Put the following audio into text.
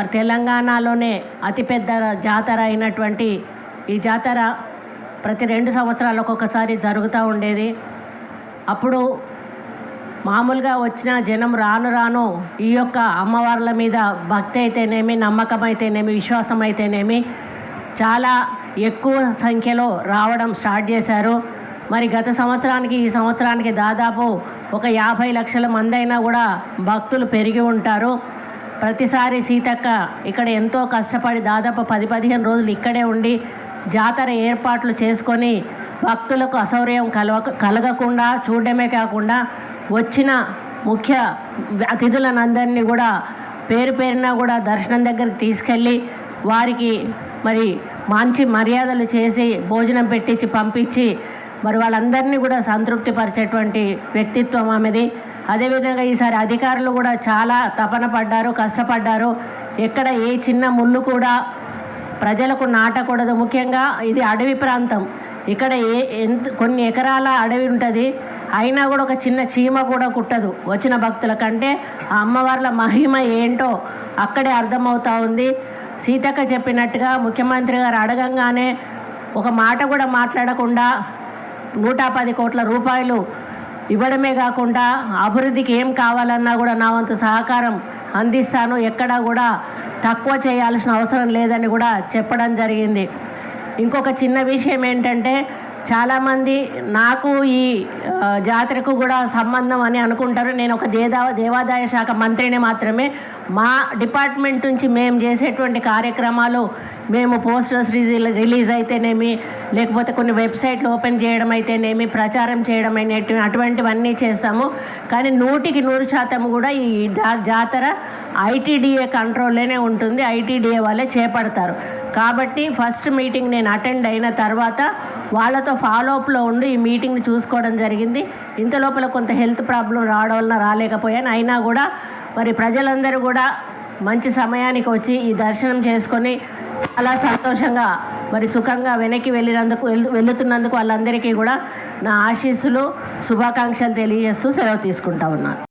మరి తెలంగాణలోనే అతిపెద్ద జాతర అయినటువంటి ఈ జాతర ప్రతి రెండు సంవత్సరాలకు ఒకసారి జరుగుతూ ఉండేది. అప్పుడు మామూలుగా వచ్చిన జనం రాను రాను ఈ యొక్క అమ్మవార్ల మీద భక్తి అయితేనేమి నమ్మకం అయితేనేమి విశ్వాసం అయితేనేమి చాలా ఎక్కువ సంఖ్యలో రావడం స్టార్ట్ చేశారు. మరి గత సంవత్సరానికి ఈ సంవత్సరానికి దాదాపు ఒక యాభై లక్షల మంది అయినా కూడా భక్తులు పెరిగి ఉంటారు. ప్రతిసారి సీతక్క ఇక్కడ ఎంతో కష్టపడి దాదాపు పది పదిహేను రోజులు ఇక్కడే ఉండి జాతర ఏర్పాట్లు చేసుకొని భక్తులకు అసౌర్యం కలవ కలగకుండా చూడడమే కాకుండా వచ్చిన ముఖ్య అతిథులనందరినీ కూడా పేరు పేరున కూడా దర్శనం దగ్గరికి తీసుకెళ్ళి వారికి మరి మంచి మర్యాదలు చేసి భోజనం పెట్టించి పంపించి మరి వాళ్ళందరినీ కూడా సంతృప్తిపరిచేటువంటి వ్యక్తిత్వం ఆమెది. అదేవిధంగా ఈసారి అధికారులు కూడా చాలా తపన పడ్డారు కష్టపడ్డారు. ఎక్కడ ఏ చిన్న ముళ్ళు కూడా ప్రజలకు నాటకూడదు. ముఖ్యంగా ఇది అడవి ప్రాంతం. ఇక్కడ ఏ ఎంత కొన్ని ఎకరాల అడవి ఉంటుంది. అయినా కూడా ఒక చిన్న చీమ కూడా కుట్టదు వచ్చిన భక్తుల కంటే. ఆ అమ్మవార్ల మహిమ ఏంటో అక్కడే అర్థమవుతా ఉంది. సీతక్క చెప్పినట్టుగా ముఖ్యమంత్రి గారు అడగంగానే ఒక మాట కూడా మాట్లాడకుండా నూట పది కోట్ల రూపాయలు ఇవ్వడమే కాకుండా అభివృద్ధికి ఏం కావాలన్నా కూడా నా వంతు సహకారం అందిస్తాను. ఎక్కడా కూడా తక్కువ చేయాల్సిన అవసరం లేదని కూడా చెప్పడం జరిగింది. ఇంకొక చిన్న విషయం ఏంటంటే చాలామంది నాకు ఈ జాతరకు కూడా సంబంధం అని అనుకుంటారు. నేను ఒక దేదా దేవాదాయ శాఖ మంత్రిని మాత్రమే. మా డిపార్ట్మెంట్ నుంచి మేము చేసేటువంటి కార్యక్రమాలు మేము పోస్టర్స్ రిలీజ్ రిలీజ్ అయితేనేమి లేకపోతే కొన్ని వెబ్సైట్లు ఓపెన్ చేయడం అయితేనేమి ప్రచారం చేయడం అనేటి అటువంటివన్నీ చేస్తాము. కానీ నూటికి నూరు శాతం కూడా ఈ జా- జాతర ఐటీడీఏ కంట్రోల్లోనే ఉంటుంది. ఐటీడీఏ వాళ్ళే చేపడతారు. కాబట్టి ఫస్ట్ మీటింగ్ నేను అటెండ్ అయిన తర్వాత వాళ్ళతో ఫాలోఅప్లో ఉండి ఈ మీటింగ్ని చూసుకోవడం జరిగింది. ఇంత లోపల కొంత హెల్త్ ప్రాబ్లం రావడం వలన రాలేకపోయాను. అయినా కూడా మరి ప్రజలందరూ కూడా మంచి సమయానికి వచ్చి ఈ దర్శనం చేసుకొని చాలా సంతోషంగా మరి సుఖంగా వెనక్కి వెళ్ళినందుకు వెళ్- వెళుతున్నందుకు వాళ్ళందరికీ కూడా నా ఆశీస్సులు శుభాకాంక్షలు తెలియజేస్తూ సెలవు తీసుకుంటా ఉన్నాను.